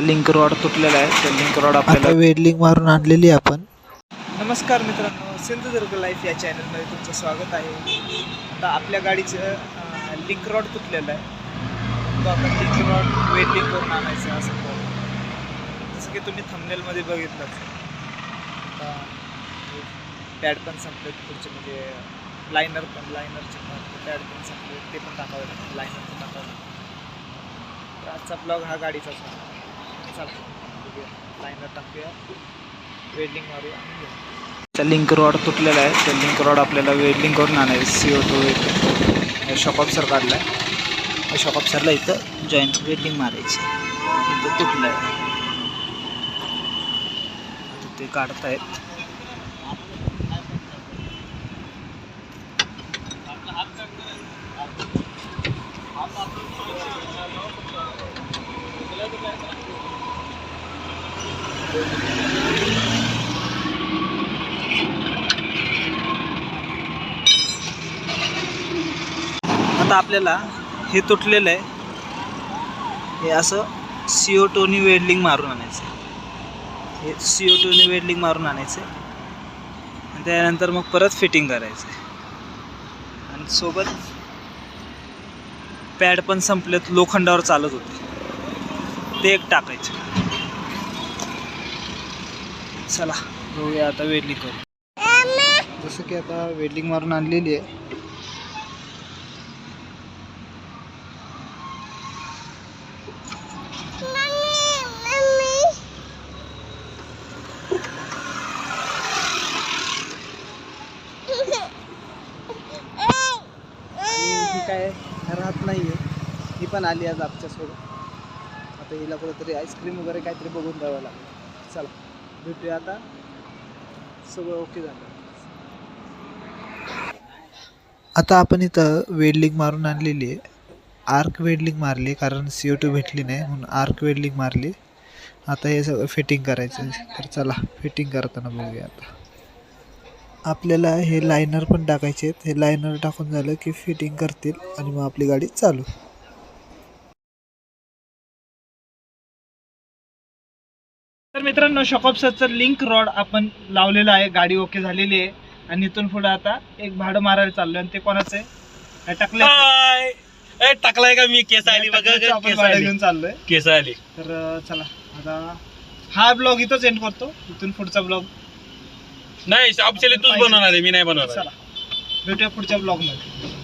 Link rod तुटलेला आहे. त्या लिंक रॉड आता आपल्याला वेल्डिंग मारून आणलेली आहे आपण. नमस्कार मित्रांनो सिंधुदुर्ग लाईफ या चॅनलमध्ये तुमचं स्वागत आहे. आता आपल्या गाडीचं लिंक रॉड तुटलेलं आहे. तो आपण लिंक रॉड वेल्डिंग करून आणायचं आहे असं. जसं की तुम्ही थंबनेलमध्ये बघितलंच आता पॅड पण संपले पुढचे म्हणजे लायनर पण लायनरचे पॅड पण संपले ते पण टाकावे लागतात लायनर पण टाकावे लागतात तर आजचा ब्लॉग हा गाडीचाच होता. चालतो टाकूया वेल्डिंग मारूया त्या लिंक रॉड तुटलेला आहे. त्या लिंक रॉड आपल्याला वेल्डिंग करून आणायचं. C O two shock absorber काढला आहे शॉक ऑफिसरला इथं जॉईंट वेल्डिंग मारायची. इथं तुटलं आहे ते ते काढतायत. आता आपल्याला हे तुटलेलं आहे. हे असं सी ओ टोनी वेल्डिंग मारून आणायचं हे सी ओ टोनी वेल्डिंग मारून आणायचं आणि त्यानंतर मग परत फिटिंग करायचं आणि सोबत पॅड पण संपलेत लोखंडावर चालत होते. ते एक टाकायचे. चला बघूया आता वेल्डिंग करू. जसं की आता वेल्डिंग मारून आणलेली आहे. काय राहत नाही आहे ही पण आली आज आमच्यासोबत. आता हिला कुठेतरी आईस्क्रीम वगैरे काहीतरी बघून द्यावं लागेल. चला. भेटूया आता. सगळं ओके झालं. आता आपण इथं वेल्डिंग मारून आणलेली आहे. आर्क वेल्डिंग मारली कारण सी ओ टू भेटली नाही म्हणून आर्क वेल्डिंग मारली. आता हे सगळं फिटिंग करायचं आहे. तर चला फिटिंग करताना बघूया आता. आपल्याला हे लायनर पण टाकायचे आहेत. हे लायनर टाकून झालं की फिटिंग करतील आणि मग आपली गाडी चालू. तर मित्रांनो शॉकॉपसरचं लिंक रॉड आपण लावलेलं आहे. गाडी ओके झालेली आहे. आणि इथून पुढे आता एक भाडं मारायला चाललोय आणि ते कोणाचं आहे? टाकलं हाय. ए, टाकलाय का मी? केस आली बघा आपण भाडं घेऊन चाललोय. केस आली. तर चला. आता हा ब्लॉग इथंच एंड करतो. इथून पुढचा ब्लॉग. नाही तूच बनवणार आहे मी नाही बनवणार. चला. भेटूया पुढच्या ब्लॉगमध्ये